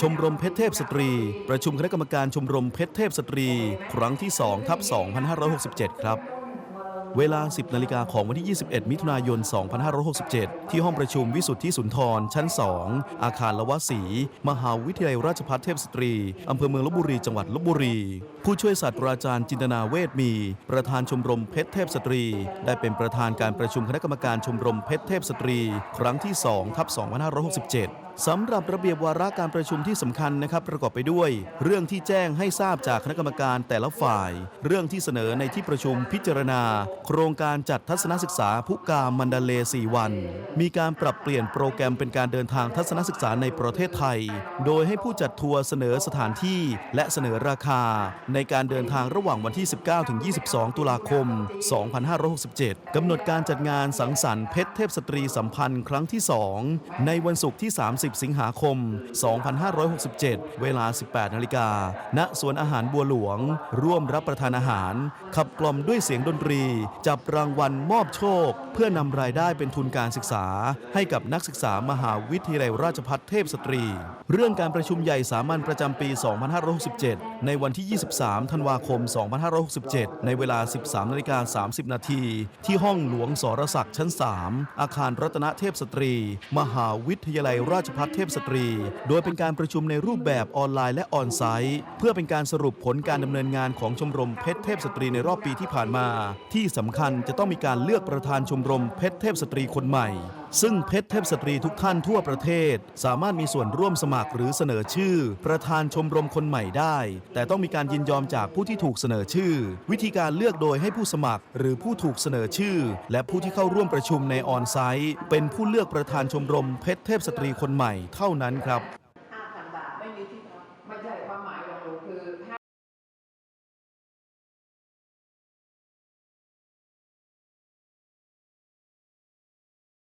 ชมรมเพชรเทพสตรี ประชุมคณะกรรมการชมรมเพชรเทพสตรี ครั้งที่2ทับ2567 ครับ เวลา 10 นาฬิกาของวันที่ 21 มิถุนายน 2567 ที่ห้องประชุมวิสุทธิสุนทร ชั้น 2 อาคารละวะศรีมหาวิทยาลัยราชภัฏเทพสตรี อำเภอเมืองลบบุรี จังหวัดลบบุรี ผู้ช่วยศาสตราจารย์จินตนาเวทมี ประธานชมรมเพชรเทพสตรี ได้เป็นประธานการประชุมคณะกรรมการชมรมเพชรเทพสตรี ครั้งที่2ทับ2567 สำหรับระเบียบวาระการประชุมที่สำคัญนะครับประกอบไปด้วย เรื่องที่แจ้งให้ทราบจากคณะกรรมการแต่ละฝ่าย เรื่องที่เสนอในที่ประชุมพิจารณา โครงการจัดทัศนศึกษาผู้กามมันดาเล 4 วัน มีการปรับเปลี่ยนโปรแกรมเป็นการเดินทางทัศนศึกษาในประเทศไทย โดยให้ผู้จัดทัวร์เสนอสถานที่และเสนอราคา ในการเดินทางระหว่างวันที่ 19ถึง22 ตุลาคม 2567 กำหนดการจัดงานสังสรรค์เพชรเทพสตรีสัมพันธ์ครั้งที่ 2 ในวันศุกร์ที่ 30สิงหาคม 2567 เวลา 18 นาฬิกา ณ สวนอาหารบัวหลวง ร่วมรับประทานอาหาร ขับกล่อมด้วยเสียงดนตรี จับรางวัลมอบโชค เพื่อนำรายได้เป็นทุนการศึกษา ให้กับนักศึกษามหาวิทยาลัยราชภัฏเทพสตรี เรื่องการประชุมใหญ่สามัญประจำปี 2567 ในวันที่ 23 ธันวาคม 2567 ในเวลา 13 นาฬิกา 30 นาที ที่ห้องหลวงสรศักดิ์ชั้น 3 อาคารรัตนเทพสตรี มหาวิทยาลัยราชพัฒเทพสตรี โดยเป็นการประชุมในรูปแบบออนไลน์และออนไซต์ เพื่อเป็นการสรุปผลการดำเนินงานของชมรมเพชรเทพสตรีในรอบปีที่ผ่านมา ที่สำคัญจะต้องมีการเลือกประธานชมรมเพชรเทพสตรีคนใหม่ ซึ่งเพชรเทพสตรีทุกท่านทั่วประเทศ สามารถมีส่วนร่วมสมัครหรือเสนอชื่อ ประธานชมรมคนใหม่ได้ แต่ต้องมีการยินยอมจากผู้ที่ถูกเสนอชื่อ วิธีการเลือกโดยให้ผู้สมัคร หรือผู้ถูกเสนอชื่อ และผู้ที่เข้าร่วมประชุมในออนไซต์ เป็นผู้เลือกประธานชมรมเพชรเทพสตรีคนใหม่เท่านั้นครับ